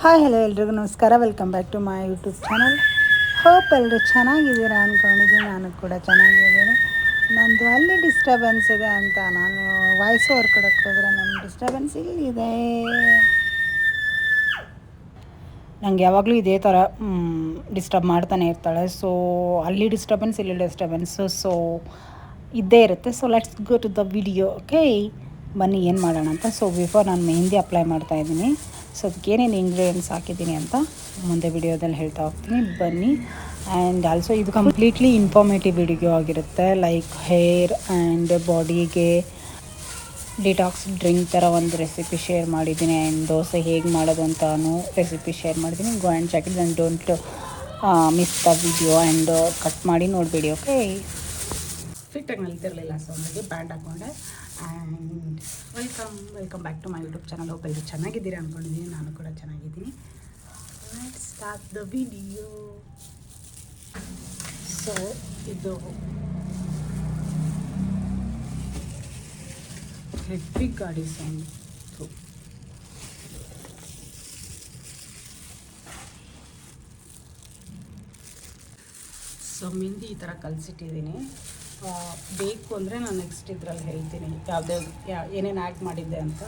Hi hello ಎಲ್ರಿಗೂ ನಮಸ್ಕಾರ. Welcome back to my YouTube channel hope ಎಲ್ಲರೂ ಚೆನ್ನಾಗಿದ್ದೀರಾ ಅಂದ್ಕೊಂಡಿದ್ದೀನಿ ನಾನು ಕೂಡ ಚೆನ್ನಾಗಿದ್ದೀನಿ. ನಂದು ಅಲ್ಲಿ ಡಿಸ್ಟರ್ಬೆನ್ಸ್ ಇದೆ ಅಂತ ನಾನು ವಾಯ್ಸ್ ಓವರ್ ಕೊಡೋಕ್ಕೆ ಹೋದರೆ ನಮ್ಮ ಡಿಸ್ಟರ್ಬೆನ್ಸ್ ಇಲ್ಲಿದೆ. ನಂಗೆ ಯಾವಾಗಲೂ ಇದೇ ಥರ ಡಿಸ್ಟರ್ಬ್ ಮಾಡ್ತಾನೆ ಇರ್ತಾಳೆ. ಸೊ ಅಲ್ಲಿ ಡಿಸ್ಟರ್ಬೆನ್ಸ್ ಇಲ್ಲಿ ಡಿಸ್ಟರ್ಬೆನ್ಸು ಸೊ ಇದ್ದೇ ಇರುತ್ತೆ. So let's go to the video okay ಬನ್ನಿ, ಏನು ಮಾಡೋಣ ಅಂತ. ಸೊ ಬಿಫೋರ್ ನಾನು ಮೆಹಂದಿ ಅಪ್ಲೈ ಮಾಡ್ತಾ ಇದ್ದೀನಿ. ಸೊ ಅದಕ್ಕೆ ಏನೇನು ಇಂಗ್ರೀಡಿಯೆಂಟ್ಸ್ ಹಾಕಿದ್ದೀನಿ ಅಂತ ಮುಂದೆ ವಿಡಿಯೋದಲ್ಲಿ ಹೇಳ್ತಾ ಹೋಗ್ತೀನಿ. ಬನ್ನಿ. ಆ್ಯಂಡ್ ಆಲ್ಸೋ ಇದು ಕಂಪ್ಲೀಟ್ಲಿ ಇನ್ಫಾರ್ಮೇಟಿವ್ ವಿಡಿಯೋ ಆಗಿರುತ್ತೆ. ಲೈಕ್ ಹೇರ್ ಆ್ಯಂಡ್ ಬಾಡಿಗೆ ಡಿಟಾಕ್ಸ್ ಡ್ರಿಂಕ್ ಥರ ಒಂದು ರೆಸಿಪಿ ಶೇರ್ ಮಾಡಿದ್ದೀನಿ. ಆ್ಯಂಡ್ ದೋಸೆ ಹೇಗೆ ಮಾಡೋದು ಅಂತಾನು ರೆಸಿಪಿ ಶೇರ್ ಮಾಡಿದ್ದೀನಿ. Go and check it and don't miss the video and cut ಮಾಡಿ ನೋಡಿಬಿಡಿ ಓಕೆ ಫಿಟ್ಟಾಗಿ ನಿಲ್ತಿರಲಿಲ್ಲ ಸೊ ಹಾಗೆ band ಹಾಕ್ಕೊಂಡೆ and welcome welcome back to my YouTube channel hope ಎಲ್ಲರೂ ಚೆನ್ನಾಗಿದ್ದೀರಾ ಅಂದ್ಕೊಂಡಿದ್ದೀನಿ ನಾನು ಕೂಡ ಚೆನ್ನಾಗಿದ್ದೀನಿ. Let's start the video so ಇದು ಹೆವಿ ಗಾಡಿ ಸೌಂಡ್ ಸೊ ಮಿಂದಿ ಈ ಥರ ಕಲಿಸಿಟ್ಟಿದ್ದೀನಿ. ಬೇಕು ಅಂದರೆ ನಾನು ನೆಕ್ಸ್ಟ್ ಇದ್ರಲ್ಲಿ ಹೇಳ್ತೀನಿ. ಯಾವುದೇ ಯಾ, ಏನೇನು ಆ್ಯಡ್ ಮಾಡಿದ್ದೆ ಅಂತ.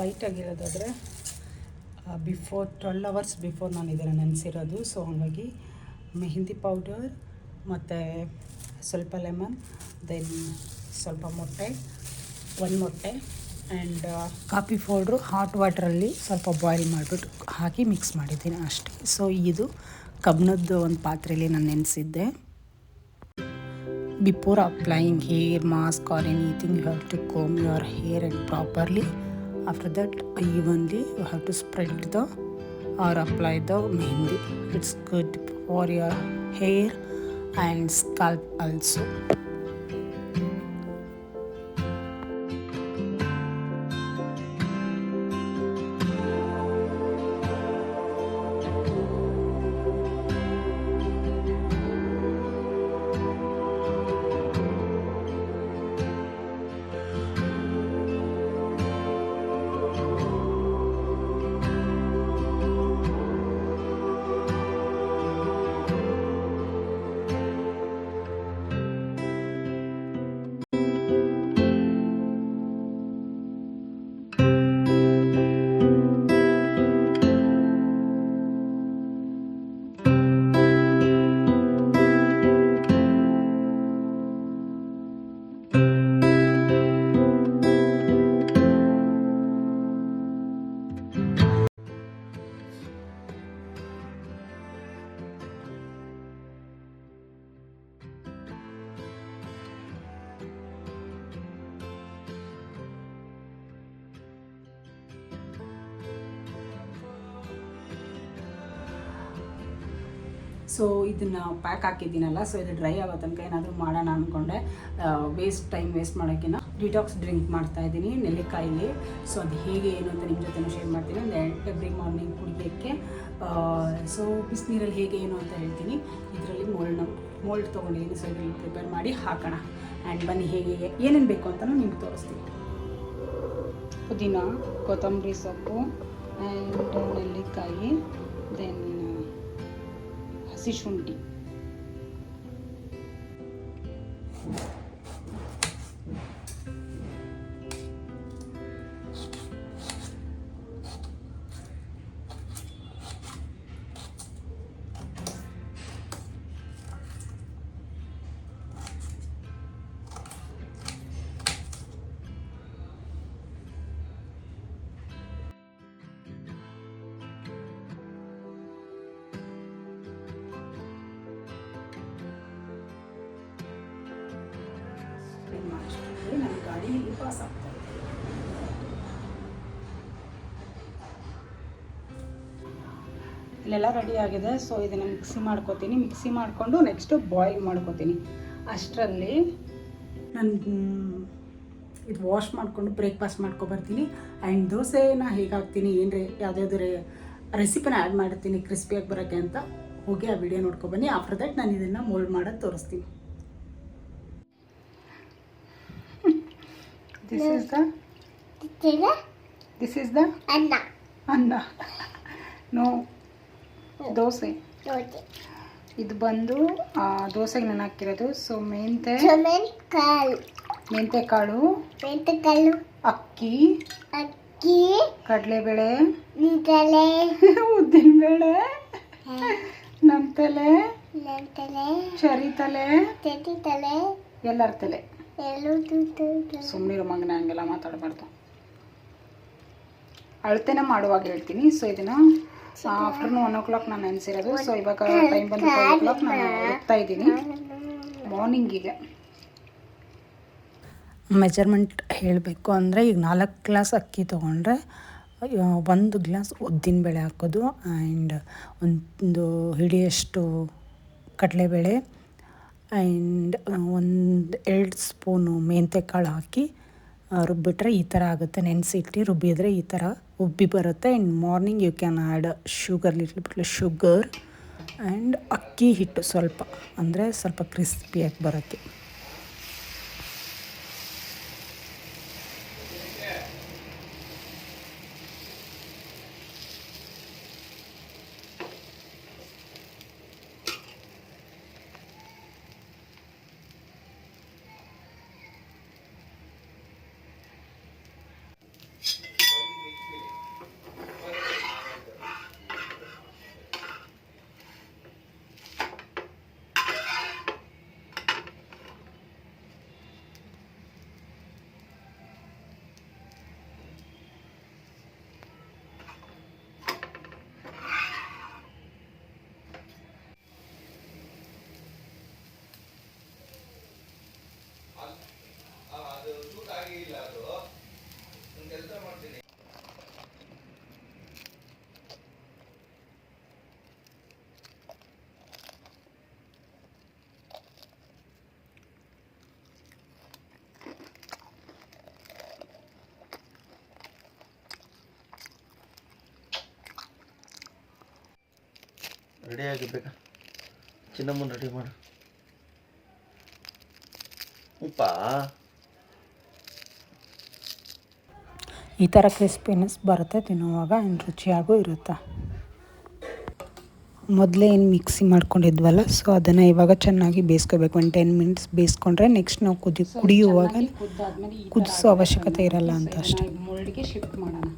ಲೈಟಾಗಿರೋದಾದರೆ ಬಿಫೋರ್ ಟ್ವೆಲ್ ಅವರ್ಸ್ ಬಿಫೋರ್ ನಾನು ಇದನ್ನು ನೆನೆಸಿರೋದು. ಸೊ ಹಾಗಾಗಿ ಮೆಹಂದಿ ಪೌಡರ್ ಮತ್ತು ಸ್ವಲ್ಪ ಲೆಮನ್ ದೆನ್ ಸ್ವಲ್ಪ ಮೊಟ್ಟೆ ಒಂದು ಮೊಟ್ಟೆ ಆ್ಯಂಡ್ ಕಾಫಿ ಪೌಡ್ರು ಹಾಟ್ ವಾಟ್ರಲ್ಲಿ ಸ್ವಲ್ಪ ಬಾಯ್ಲ್ ಮಾಡಿಬಿಟ್ಟು ಹಾಕಿ ಮಿಕ್ಸ್ ಮಾಡಿದ್ದೀನಿ ಅಷ್ಟೇ. ಸೊ ಇದು ಕಬ್ಬಿಣದ್ದು ಒಂದು ಪಾತ್ರೆಯಲ್ಲಿ ನಾನು ನೆನೆಸಿದ್ದೆ. before applying hair mask or anything you have to comb your hair and properly. After that evenly you have to spread the or apply the mehendi it's good for your hair and scalp also. So ಇದನ್ನು pack ಹಾಕಿದ್ದೀನಲ್ಲ so ಇದು dry ಆಗೋ ತನಕ ಏನಾದರೂ ಮಾಡೋಣ ಅಂದ್ಕೊಂಡೆ waste time waste ಮಾಡೋಕ್ಕಿಂತ detox drink ಮಾಡ್ತಾ ಇದ್ದೀನಿ ನೆಲ್ಲಿಕಾಯಲ್ಲಿ. ಸೊ ಅದು ಹೇಗೆ, ಏನು ಅಂತ ನಿಮ್ಮ ಜೊತೆ ಶೇರ್ ಮಾಡ್ತೀನಿ. ಒಂದು ಎವ್ರಿ ಮಾರ್ನಿಂಗ್ ಕುಡಿಯೋಕ್ಕೆ ಸೊ ಬಿಸಿನೀರಲ್ಲಿ ಹೇಗೆ, ಏನು ಅಂತ ಹೇಳ್ತೀನಿ. ಇದರಲ್ಲಿ ಮೋಲ್ಡ್ ಮೋಲ್ಡ್ ತೊಗೊಂಡಿದ್ದೀನಿ ಸೊ ಇದರಲ್ಲಿ ಪ್ರಿಪೇರ್ ಮಾಡಿ ಹಾಕೋಣ. ಆ್ಯಂಡ್ ಬನ್ನಿ ಹೇಗೆ, ಏನೇನು ಬೇಕು ಅಂತಲೂ ನಿಮ್ಗೆ ತೋರಿಸ್ತೀನಿ. ಪುದೀನ, ಕೊತ್ತಂಬರಿ ಸೊಪ್ಪು ಆ್ಯಂಡ್ ನೆಲ್ಲಿಕಾಯಿ ದೆನ್ সিসুন্ডি ನನ್ನ ಇಲ್ಲಿ ಇಲ್ಲೆಲ್ಲ ರೆಡಿ ಆಗಿದೆ. ಸೊ ಇದನ್ನು ಮಿಕ್ಸಿ ಮಾಡ್ಕೋತೀನಿ. ಮಿಕ್ಸಿ ಮಾಡಿಕೊಂಡು ನೆಕ್ಸ್ಟು ಬಾಯ್ಲ್ ಮಾಡ್ಕೋತೀನಿ. ಅಷ್ಟರಲ್ಲಿ ನಾನು ಇದು ವಾಶ್ ಮಾಡಿಕೊಂಡು ಬ್ರೇಕ್ಫಾಸ್ಟ್ ಮಾಡ್ಕೊಬರ್ತೀನಿ. ಆ್ಯಂಡ್ ದೋಸೆನ ಹೇಗೆ ಹಾಕ್ತೀನಿ ಏನು ರೇ ರೆಸಿಪಿನ ಆ್ಯಡ್ ಮಾಡ್ತೀನಿ ಕ್ರಿಸ್ಪಿಯಾಗಿ ಬರೋಕ್ಕೆ ಅಂತ, ಹೋಗಿ ಆ ವಿಡಿಯೋ ನೋಡ್ಕೊಬನ್ನಿ. ಆಫ್ಟರ್ ದಟ್ ನಾನು ಇದನ್ನು ಮೋಲ್ಡ್ ಮಾಡೋದು ತೋರಿಸ್ತೀನಿ. This is the this is the ಅನ್ನ ಅನ್ನ ನೋ ದೋಸೆ. ಇದು ಬಂದು ದೋಸೆಗೆ ನೆನೆ ಹಾಕಿರೋದು. ಸೊ ಮೆಂತೆ ಮೆಂತೆ ಕಾಳು ಮೆಂತೆ ಕಾಳು ಅಕ್ಕಿ. ಅಕ್ಕಿ. ಕಡಲೆಬೇಳೆ. ಕಡಲೆ ಉದ್ದಿನ ಬೇಳೆ ನಮ್ಮ ತಲೆ ಚರಿ ತಲೆ ತೆತಿ ತಲೆ ಎಲ್ಲರ ತಲೆ. ಸುಮ್ಮನಿರೋ ಮಗನ ಹಂಗೆಲ್ಲ ಮಾತಾಡಬಾರ್ದು. ಅಳತೆನ ಮಾಡುವಾಗ ಹೇಳ್ತೀನಿ. ಸೊ ಇದನ್ನು ಆಫ್ಟರ್ನೂನ್ ಒನ್ ಓ ಕ್ಲಾಕ್ ನಾನು ನೆನೆಸಿರೋದು. ಸೊ ಇವಾಗ ಟೈಮ್ ಬಂದು ಫೈವ್ ಓ ಕ್ಲಾಕ್ ನಾನು ಹೋಗ್ತಾ ಇದ್ದೀನಿ. ಮಾರ್ನಿಂಗಿಗೆ ಮೆಜರ್ಮೆಂಟ್ ಹೇಳಬೇಕು ಅಂದರೆ ಈಗ ನಾಲ್ಕು ಗ್ಲಾಸ್ ಅಕ್ಕಿ ತೊಗೊಂಡ್ರೆ ಒಂದು ಗ್ಲಾಸ್ ಉದ್ದಿನ ಬೇಳೆ ಹಾಕೋದು. ಆ್ಯಂಡ್ ಒಂದು ಹಿಡಿಯಷ್ಟು ಕಡಲೆಬೇಳೆ ಆ್ಯಂಡ್ ಒಂದು ಎರಡು ಸ್ಪೂನು ಮೆಂತ್ಯ ಕಾಳು ಹಾಕಿ ರುಬ್ಬಿಟ್ರೆ ಈ ಥರ ಆಗುತ್ತೆ. ನೆನೆಸಿಟ್ಟು ರುಬ್ಬಿದ್ರೆ ಈ ಥರ ಉಬ್ಬಿ ಬರುತ್ತೆ. And morning you can add sugar, little ಬಿಟ್ಲೆ sugar and ಅಕ್ಕಿ ಹಿಟ್ಟು ಸ್ವಲ್ಪ. ಅಂದರೆ ಸ್ವಲ್ಪ ಕ್ರಿಸ್ಪಿಯಾಗಿ ಬರೋಕ್ಕೆ ರೆಡಿ ಆಗಬೇಕು ಚಿನ್ನಮ್ಮನ ರೆಡಿ ಮಾಡು. ಉಪ್ಪ? ಈ ಥರ ಕ್ರಿಸ್ಪಿನೆಸ್ ಬರುತ್ತೆ ತಿನ್ನುವಾಗ ಏನು ರುಚಿಯಾಗೂ ಇರುತ್ತೆ. ಮೊದಲೇ ಏನು ಮಿಕ್ಸಿ ಮಾಡ್ಕೊಂಡಿದ್ವಲ್ಲ ಸೊ ಅದನ್ನು ಇವಾಗ ಚೆನ್ನಾಗಿ ಬೇಯಿಸ್ಕೋಬೇಕು. ಒಂದು ಟೆನ್ ಮಿನಿಟ್ಸ್ ಬೇಯಿಸ್ಕೊಂಡ್ರೆ ನೆಕ್ಸ್ಟ್ ನಾವು ಕುದಿ ಕುಡಿಯುವಾಗ ಕುದಿಸೋ ಅವಶ್ಯಕತೆ ಇರಲ್ಲ ಅಂತ ಅಷ್ಟೇ. ಮೊಲ್ಡ್ಗೆ ಶಿಫ್ಟ್ ಮಾಡೋಣ.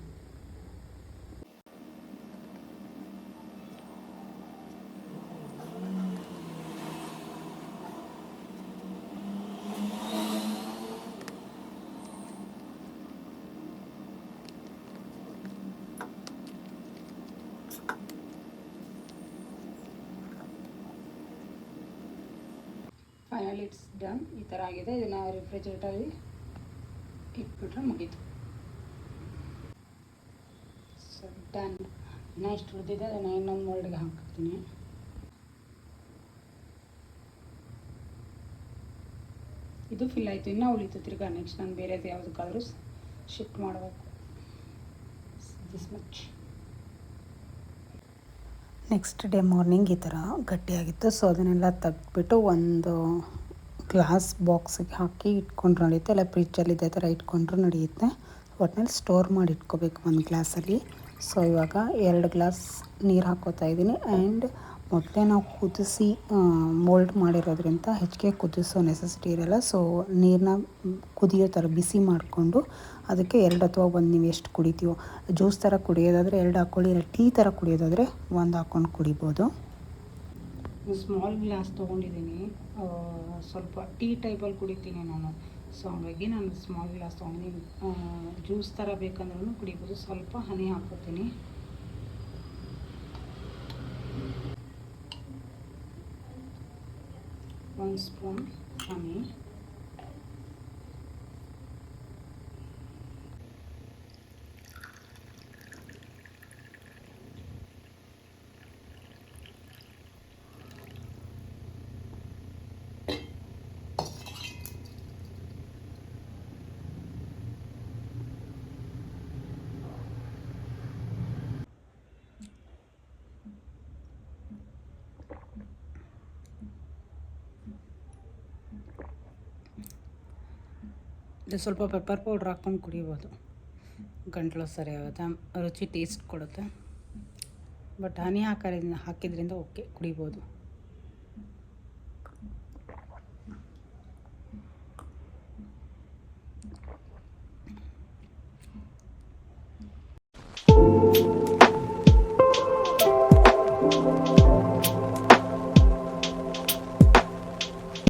ಫೈನಲ್ ಇಟ್ಸ್ ಡನ್ ಈ ಥರ ಆಗಿದೆ. ಇದನ್ನು ರೆಫ್ರಿಜರೇಟರಲ್ಲಿ ಇಟ್ಬಿಟ್ರೆ ಮುಗೀತು. ಸೊ ಡನ್ ನೆಕ್ಸ್ಟ್ ಉಳಿದಿದೆ. ಅದನ್ನು ಇನ್ನೊಂದು ಮೋಲ್ಡ್ಗೆ ಹಾಕ್ತೀನಿ ಇದು ಫಿಲ್ ಆಯಿತು. ಇನ್ನೂ ಉಳಿತು ತಿರ್ಗಾ ನೆಕ್ಸ್ಟ್ ನಾನು ಬೇರೆದು ಯಾವುದಕ್ಕಾದ್ರೂ ಶಿಫ್ಟ್ ಮಾಡಬೇಕು. This much next day morning ಈ ಥರ ಗಟ್ಟಿಯಾಗಿತ್ತು. ಸೊ ಅದನ್ನೆಲ್ಲ ತೆಗೆದ್ಬಿಟ್ಟು ಒಂದು ಗ್ಲಾಸ್ ಬಾಕ್ಸಿಗೆ ಹಾಕಿ ಇಟ್ಕೊಂಡ್ರು ನಡೆಯುತ್ತೆ. ಇಲ್ಲ ಫ್ರಿಜ್ಜಲ್ಲಿ ಇದೇ ಥರ ಇಟ್ಕೊಂಡ್ರು ನಡೆಯುತ್ತೆ. ಒಟ್ಟಿನಲ್ಲಿ ಸ್ಟೋರ್ ಮಾಡಿ ಇಟ್ಕೋಬೇಕು ಒಂದು ಗ್ಲಾಸಲ್ಲಿ ಸೊ ಇವಾಗ ಎರಡು ಗ್ಲಾಸ್ ನೀರು ಹಾಕೋತಾ ಇದ್ದೀನಿ. ಆ್ಯಂಡ್ ಮೊದಲೇ ನಾವು ಕುದಿಸಿ ಮೋಲ್ಡ್ ಮಾಡಿರೋದ್ರಿಂದ ಹೆಚ್ಚಿಗೆ ಕುದಿಸೋ ನೆಸೆಸಿಟಿ ಇರಲ್ಲ. ಸೊ ನೀರನ್ನ ಕುದಿಯೋ ಥರ ಬಿಸಿ ಮಾಡಿಕೊಂಡು ಅದಕ್ಕೆ ಎರಡು ಅಥವಾ ಒಂದು ನೀವು ಎಷ್ಟು ಕುಡಿತೀವೋ, ಜ್ಯೂಸ್ ಥರ ಕುಡಿಯೋದಾದರೆ ಎರಡು ಹಾಕ್ಕೊಳ್ಳಿ, ಇಲ್ಲ ಟೀ ಥರ ಕುಡಿಯೋದಾದರೆ ಒಂದು ಹಾಕ್ಕೊಂಡು ಕುಡಿಬೋದು. ಸ್ಮಾಲ್ ಗ್ಲಾಸ್ ತೊಗೊಂಡಿದ್ದೀನಿ. ಸ್ವಲ್ಪ ಟೀ ಟೈಪಲ್ಲಿ ಕುಡಿತೀನಿ ನಾನು. ಸೊ ಹಾಗಾಗಿ ನಾನು ಸ್ಮಾಲ್ ಗ್ಲಾಸ್ ತೊಗೊಂಡಿದ್ದೀನಿ. ಜ್ಯೂಸ್ ಥರ ಬೇಕಂದ್ರೂ ಕುಡಿಬೋದು. ಸ್ವಲ್ಪ ಹನಿ ಹಾಕೋತೀನಿ ಒಂದು ಸ್ಪೂನ್ ಇದು ಸ್ವಲ್ಪ ಪೆಪ್ಪರ್ ಪೌಡ್ರ್ ಹಾಕ್ಕೊಂಡು ಕುಡಿಬೋದು. ಗಂಟಲು ಸರಿ ಆಗುತ್ತೆ. ರುಚಿ ಟೇಸ್ಟ್ ಕೊಡುತ್ತೆ. ಬಟ್ ಹನಿ ಹಾಕೋದ್ರಿಂದ ಹಾಕಿದ್ರಿಂದ ಓಕೆ ಕುಡಿಬೋದು.